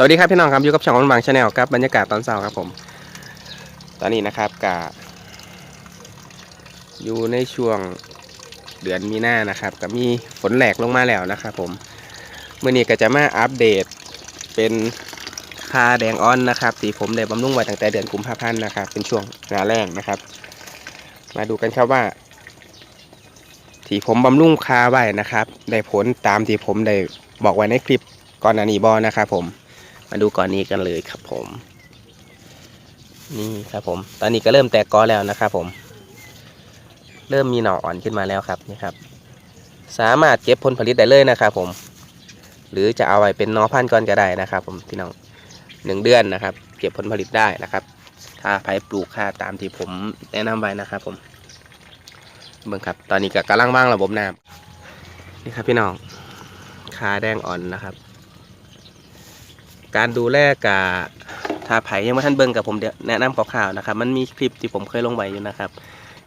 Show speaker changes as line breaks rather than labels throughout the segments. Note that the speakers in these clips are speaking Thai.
สวัสดีครับพี่น้องครับอยู่กับช่องวันบางชาแนลครับบรรยากาศตอนเช้าครับผม ตอนนี้นะครับกะอยู่ในช่วงเดือนมีนานะครับก็มีฝนแหลกลงมาแล้วนะครับผมเมื่อนี้ก็จะมาอัปเดตเป็นคาแดงออนนะครับที่ผมได้บำรุงไว้ตั้งแต่เดือนกุมภาพันธ์นะครับ เป็นช่วงหนาแรงนะครับ มาดูกันครับว่าที่ผมบำรุงคาไว้นะครับ ได้ผลตามที่ผมได้บอกไว้ในคลิปก่อนหน้านี้บอนะครับผม มาดูก่อนนี้กันเลยครับผม นี่ครับผม ตอนนี้ก็เริ่มแตกกอแล้วนะครับผม เริ่มมีหน่ออ่อนขึ้นมาแล้วครับนี่ครับ สามารถเก็บผลผลิตได้เลยนะครับผม หรือจะเอาไว้เป็นนอพันธุ์ก่อนก็ได้นะครับ ผมพี่น้องหนึ่งเดือนนะครับ เก็บผลผลิตได้นะครับ ถ้าใครปลูกค่าตามที่ผมแนะนำไว้นะครับ ผมเบิ่งครับ ตอนนี้ก็กำลังว่างระบบน้ำนี่ครับพี่น้องขาแดงอ่อนนะครับ การดูแลกาถ้าไผ่ยังไม่ทันเบิ่งกับผมเดี๋ยวแนะนำคร่าวๆนะครับ มันมีคลิปที่ผมเคยลงไว้อยู่นะครับ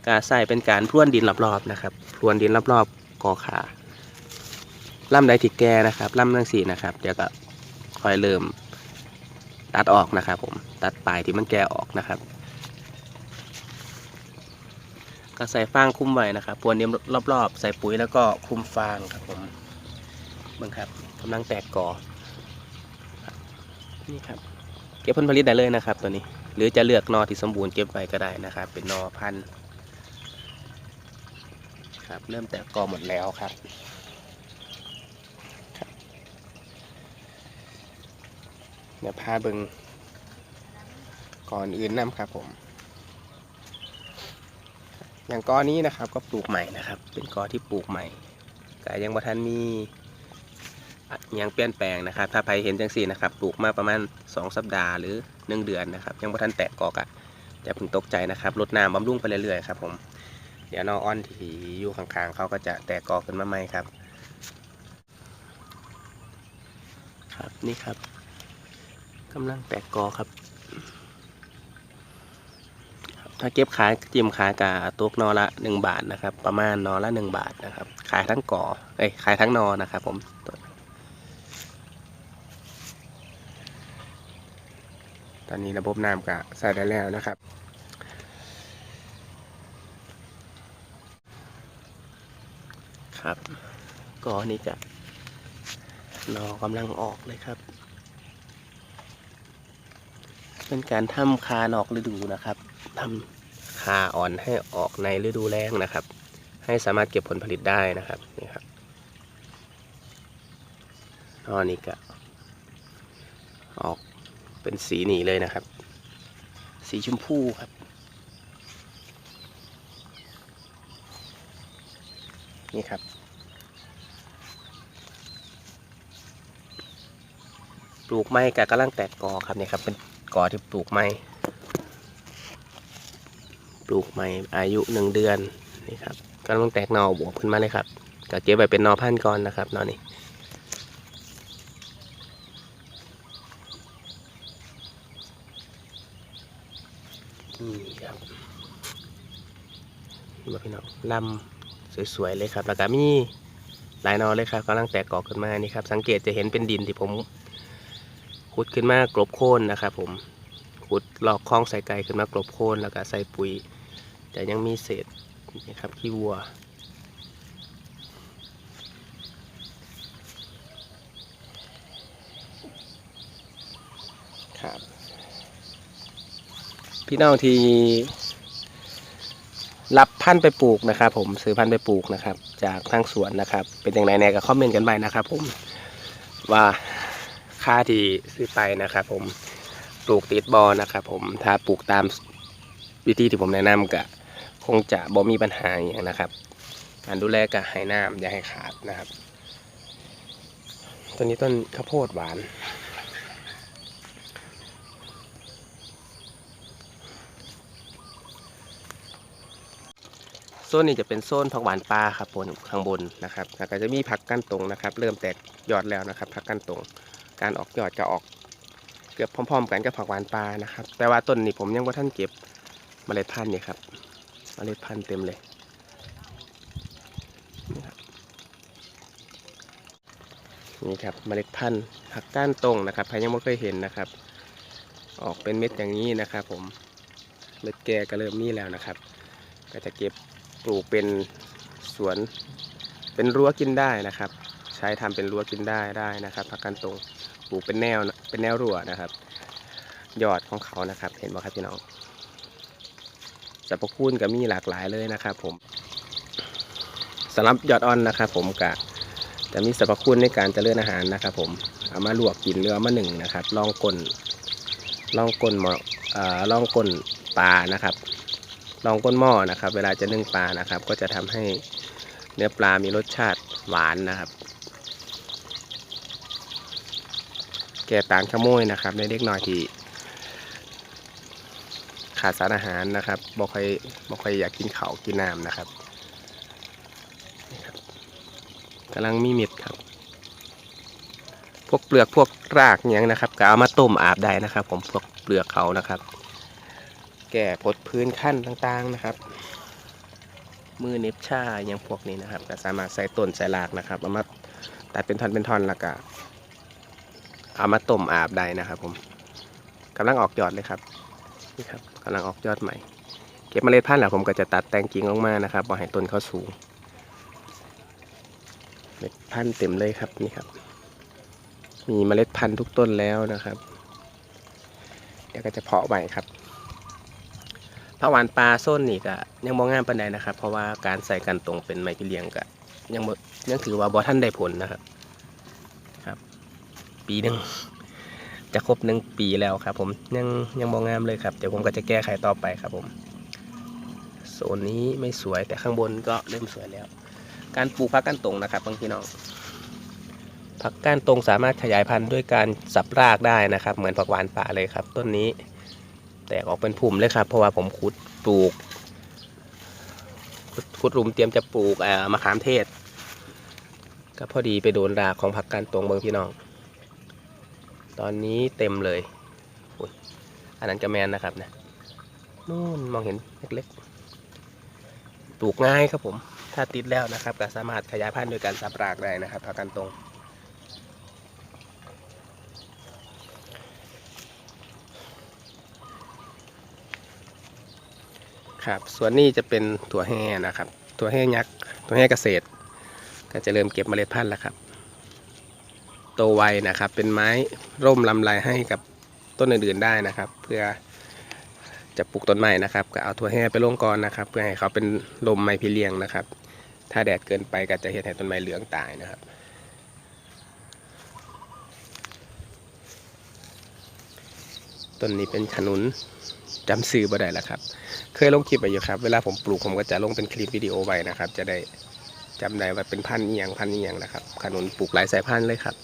การใส่เป็นการพรวนดินรอบๆนะครับพรวนดินรอบๆกอขาล่ำใดที่แกนะครับล่ำทั้งสี่นะครับ เดี๋ยวก็คอยเริ่มตัดออกนะครับ ผมตัดปลายที่มันแก่ออกนะครับ ก็ใส่ฟางคุ้มไว้นะครับพรวนดินรอบๆ ใส่ปุ๋ยแล้วก็คุมฟางครับผมเบิ่งครับกำลังแตกกอ นี่ครับ เก็บผลผลิตได้เลยนะครับ ตัวนี้ หรือจะเลือกนอที่สมบูรณ์เก็บไว้ก็ได้นะครับ เป็นนอพันธุ์ครับ เริ่มแตกกอหมดแล้วครับเดี๋ยวพาเบิงก่อนอื่นนํครับผมอย่างกอนี้นะครับก็ปลูกใหม่นะครับ เป็นกอที่ปลูกใหม่แต่ยังบ่ทันมี ยังเปลี่ยนแปลงนะครับ ถ้าใครเห็นจังสี่นะครับปลูกมาประมาณ 2 สัปดาห์หรือ 1 เดือนนะครับ ยังบ่ทันแตกกอกอะจะพึงตกใจนะครับลดน้ำบำรุงไปเรื่อยๆครับผมเดี๋ยวนออ้อนที่อยู่ข้างๆเขาก็จะแตกกอขึ้นมาใหม่ครับ ครับนี่ครับกำลังแตกกอครับ ถ้าเก็บขายจิ้มขายกับตกนอละ 1 บาทนะครับ ประมาณนอละ 1 บาทนะครับ ขายทั้งกอเอ้ยขายทั้งนอนะครับผมต อนนี้ระบบน้ำก็ใส่ได้แล้วนะครับ ครับ ก็นี่จะนอกำลังออกเลยครับ เป็นการทำคานอกฤดูนะครับทำคาอ่อนให้ออกในฤดูแล้งนะครับ ให้สามารถเก็บผลผลิตได้นะครับนี่ครับนอนี่ก็ เป็นสีหนีเลยนะครับ สีชมพูครับ นี่ครับ ปลูกไม้กะกำลังแตกกอครับเนี่ยครับ เป็นกอที่ปลูกไม้ปลูกไม้อายุหนึ่งเดือนนี่ครับกำลังแตกหนอบวบขึ้นมาเลยครับก็เก็บไว้เป็นหนอพันธุ์ก่อนนะครับหนอนี้ นี่ครับมาพี่น้องลำสวยๆเลยครับแล้วก็มีหลายนอเลยครับกำลังแตกกอขึ้นมานี่ครับ สังเกตจะเห็นเป็นดินที่ผมขุดขึ้นมากลบโค่นนะครับผมขุดลอกคล้องใส่ไก่ขึ้นมากลบโค่นแล้วก็ใส่ปุ๋ย แต่ยังมีเศษนี่ครับขี้วัวครับ พี่น้องที่รับพันธุ์ไปปลูกนะครับ ผมซื้อพันธุ์ไปปลูกนะครับ จากทางสวนนะครับ เป็นอย่างไรแน่ก็คอมเมนต์กันไปนะครับ ผมว่าค่าที่ซื้อไปนะครับ ผมปลูกติดบอนะครับ ผมถ้าปลูกตามวิธีที่ผมแนะนำก็คงจะบ่มีปัญหาอย่างนะครับ การดูแลก็ให้น้ำอย่าให้ขาดนะครับ ต้นนี้ต้นข้าวโพดหวาน โซนนี้จะเป็นโซนผักหวานปลาครับบนข้างบนนะครับแล้วก็จะมีผักกั้นตรงนะครับ เริ่มแตกยอดแล้วนะครับผักกั้นตรง การออกยอดจะออกเกือบพร้อม ๆ กันกับผักหวานปลานะครับ แต่ว่าต้นนี้ผมยังว่าท่านเก็บเมล็ดพันธุ์นี่ครับเมล็ดพันธุ์เต็มเลยนี่ครับนี่ครับเมล็ดพันธุ์ผักก้านตรงนะครับใครยังไม่เคยเห็นนะครับ ออกเป็นเม็ดอย่างนี้นะครับ ผมเม็ดแก่ก็เริ่มมีแล้วนะครับ ก็จะเก็บ ปลูกเป็นสวนเป็นรั้วกินได้นะครับ ใช้ทำเป็นรั้วกินได้ได้นะครับผักก้านตรงปลูกเป็นแนวนะเป็นแนวรั้วนะครับ ยอดของเขานะครับ เห็นไหมครับพี่น้องสรรพคุณก็มีหลากหลายเลยนะครับ ผมสำหรับยอดอ่อนนะครับ ผมกะจะมีสรรพคุณในการเจริญอาหารนะครับ ผมเอามาลวกกินหรือเอามาหนึ่งนะครับลองกลนลองกลนหม้อเอ่อลองกลนปลานะครับ ลองก้นหม้อนะครับ เวลาจะนึ่งปลานะครับ ก็จะทำให้เนื้อปลามีรสชาติหวานนะครับ แก่ตานขโมยนะครับในเด็กน้อยที่ขาดสารอาหารนะครับบ่ค่อยบ่ค่อยอยากกินเขากินน้ำนะครับนี่ครับกำลังมีเม็ดครับ พวกเปลือกพวกรากอย่างนะครับก็เอามาต้มอาบได้นะครับ ผมพวกเปลือกเขานะครับ แก่พดพื้นขั้นต่างๆนะครับ มือเน็บชาอย่างพวกนี้นะครับ ก็สามารถใส่ต้นใส่รากนะครับเอามาตัดเป็นท่อนเป็นท่อนแล้วก็เอามาต้มอาบได้นะครับ ผมกำลังออกยอดเลยครับนี่ครับกำลังออกยอดใหม่ เก็บเมล็ดพันธุ์แล้วผมก็จะตัดแต่งกิ่งออกมานะครับบ่ให้ต้นเขาสูงเมล็ดพันธุ์เต็มเลยครับนี่ครับ มีเมล็ดพันธุ์ทุกต้นแล้วนะครับ เดี๋ยวก็จะเพาะใหม่ครับ ผักหวานปลาส้นนี่ก็ยังบ่งามปานใดนะครับ เพราะว่าการใส่กันตรงเป็นไม้พิเลียงก็ยังบ่ยังถือว่าบ่ท่านได้ผลนะครับ ครับ ปีหนึ่งจะครบหนึ่งปีแล้วครับ ผมยังยังบ่งามเลยครับเดี๋ยวผมก็จะแก้ไขต่อไปครับผมโซนนี้ไม่สวยแต่ข้างบนก็เริ่มสวยแล้ว การปลูกผักก้านตรงนะครับบางพี่น้องผักก้านตรงสามารถขยายพันธุ์ด้วยการสับรากได้นะครับ เหมือนผักหวานป่าเลยครับ ต้นนี้ แตกออกเป็นพุ่มเลยครับ เพราะว่าผมขุดปลูกขุดขุดหลุมเตรียมจะปลูกมะขามเทศ ก็พอดีไปโดนรากของผักกาดตรงเมืองพี่น้อง ตอนนี้เต็มเลยอุยอันนั้นจะแมนนะครับนะนู่นมองเห็นเล็กๆปลูกง่ายครับผม ถ้าติดแล้วนะครับก็สามารถขยายพันธุ์โดยการสับรากได้นะครับผักกาดตรง ครับส่วนนี้จะเป็นถั่วแห่นะครับถั่วแห่ยักษ์ถั่วแห่เกษตร ก็จะเริ่มเก็บเมล็ดพันธุ์แล้วครับ โตไวนะครับ เป็นไม้ร่มลำไรให้กับต้นอื่นๆได้นะครับ เพื่อจะปลูกต้นใหม่นะครับ ก็เอาถั่วแห่ไปลงก่อนนะครับ เพื่อให้เขาเป็นลมไม้พี่เลียงนะครับ ถ้าแดดเกินไปก็จะเห็นให้ต้นไม้เหลืองตายนะครับ ต้นนี้เป็นขนุนจำซื้อบ่ได้แล้วครับ เคยลงคลิปไปอยู่ครับ เวลาผมปลูกผมก็จะลงเป็นคลิปวิดีโอไว้นะครับ จะได้จำได้ว่าเป็นพันธุ์เอียงพันธุ์เอียงนะครับขนุนปลูกหลายสายพันธุ์เลยครับ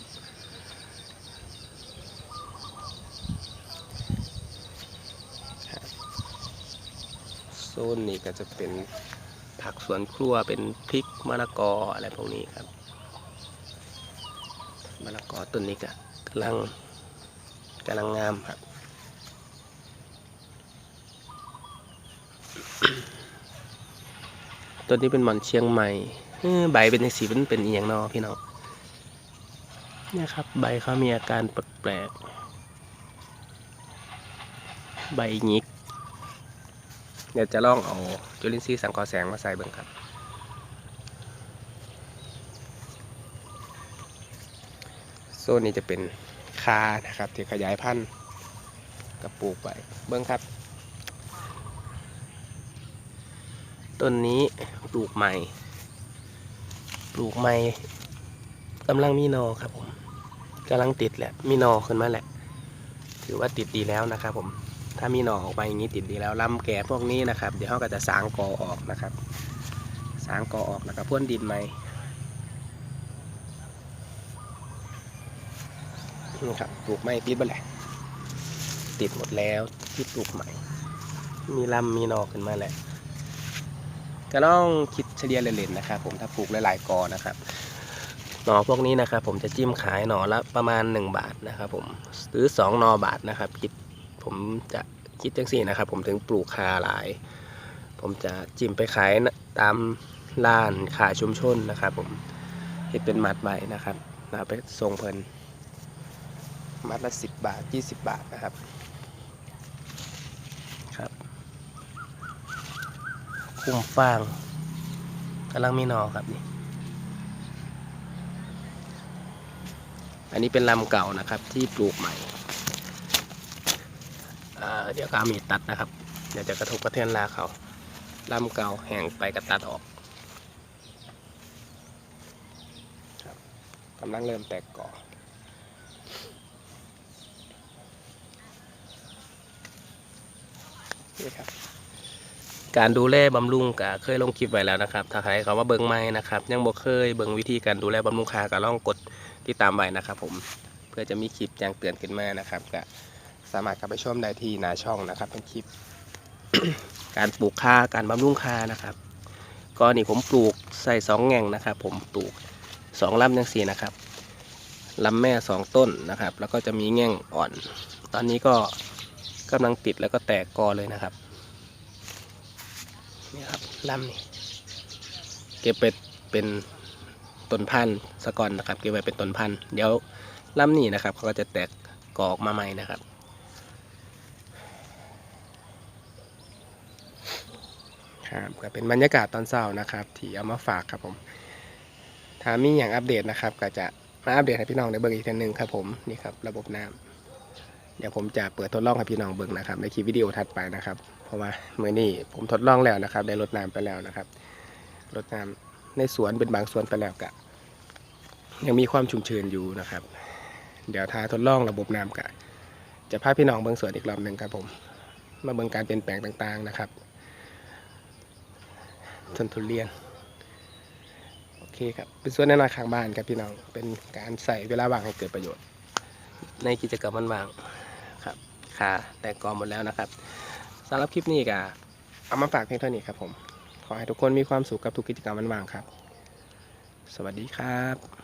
โซนนี้ก็จะเป็นผักสวนครัวเป็นพริกมะละกออะไรพวกนี้ครับมะละกอต้นนี้ก็กำลังกำลังงามครับ ตัวนี้เป็นหมอนเชียงใหม่ใบเป็นสีเป็นเป็นเอียงนอพี่น้องเนี่ยครับ ใบเขามีอาการแปลกๆใบหงิกเดี๋ยวจะลองเอาจุลินทรีย์สังเคราะห์แสงมาใส่เบิ่งครับโซนนี้จะเป็นคานะครับที่ขยายพันธุ์กับปลูกไปเบิ่งครับต้นนี้ ลูกใหม่ ปลูกใหม่กำลังมีนอครับผมกำลังติดแหละ มีนอขึ้นมาแหละ ถือว่าติดดีแล้วนะครับผม ถ้ามีนอออกมาอย่างนี้ติดดีแล้วลำแก่พวกนี้นะครับ เดี๋ยวเขาก็จะสางกอออกนะครับ สางกอออกแล้วก็พ่นดินใหม่นี่ครับปลูกใหม่ติดไปแหละ ติดหมดแล้วที่ปลูกใหม่ มีลำมีนอขึ้นมาแหละ ก็ต้องคิดเฉลี่ยเล่นๆนะครับผมถ้าปลูกหลายๆกอนะครับหนอพวกนี้นะครับผมจะจิ้มขายหนอละประมาณ 1 บาทนะครับผมหรือ2หนอบาทนะครับคิดผมจะคิดจังสี่นะครับ ผมถึงปลูกคาหลาย ผมจะจิ้มไปขายตามร้านขายชุมชนนะครับ ผมเห็ดเป็นมัดใบนะครับนะครับไปส่งเพลินมัดละสิบบาทยี่สิบบาทนะครับ คุ้มฟางกำลังมีหนอครับนี่ อันนี้เป็นลำเก่านะครับที่ปลูกใหม่ เดี๋ยวก็เอามีตัดนะครับ เดี๋ยวจะกระทบกระเทือนรากเขาลำเก่าแห้งไปกระตัดออกกำลังเริ่มแตกก่อนี่ครับ การดูแลบำรุงก็เคยลงคลิปไว้แล้วนะครับ ถ้าใครเขามาเบิ่งใหม่นะครับ ยังบ่เคยเบิ่งวิธีการดูแลบำรุงคาก็ลองกดติดตามไว้นะครับผมเพื่อจะมีคลิปแจ้งเตือนขึ้นมานะครับก็สามารถกลับไปชมได้ที่หน้าช่องนะครับ เป็นคลิป การปลูกคาการบำรุงคานะครับก็นี่ผมปลูกใส่สองแง่งนะครับ ผมปลูกสองลำยังสี่นะครับลำแม่สองต้นนะครับ แล้วก็จะมีแง่งอ่อน ตอนนี้ก็กำลังติดแล้วก็แตกกอเลยนะครับ ลำนี่เก็บไปเป็นต้นพันธุ์สะก่อนนะครับ เก็บไว้เป็นต้นพันธุ์เดี๋ยวลำนี่นะครับเขาก็จะแตกกอกมาใหม่นะครับครับก็เป็นบรรยากาศตอนเช้านะครับ ที่เอามาฝากครับผม ถ้ามีอย่างอัปเดตนะครับ ก็จะมาอัปเดตให้พี่น้องได้เบิ่งอีกทีหนึ่งครับผมนี่ครับระบบน้ำเดี๋ยวผมจะเปิดทดลองให้พี่น้องเบิ่งนะครับ ในคลิปวิดีโอถัดไปนะครับ เพราะว่าเมื่อนี้ผมทดลองแล้วนะครับ ได้รดน้ำไปแล้วนะครับรดน้ำในสวนเป็นบางสวนไปแล้วกะ ยังมีความชุ่มชื้นอยู่นะครับ เดี๋ยวท้าทดลองระบบน้ำกะ จะพาพี่น้องเบิ่งสวนอีกรอบหนึ่งครับผม มาเบิ่งการเปลี่ยนแปลงต่างๆนะครับต้นทุเรียนโอเคครับเป็นสวนแน่นอนข้างบ้านครับพี่น้องเป็นการใส่เวลาว่างให้เกิดประโยชน์ ในกิจกรรมมันว่างครับค่ะแต่กอหมดแล้วนะครับ สำหรับคลิปนี้ก็เอามาฝากเพียงเท่านี้ครับผม ขอให้ทุกคนมีความสุขกับทุกกิจกรรมวันว่างครับ สวัสดีครับ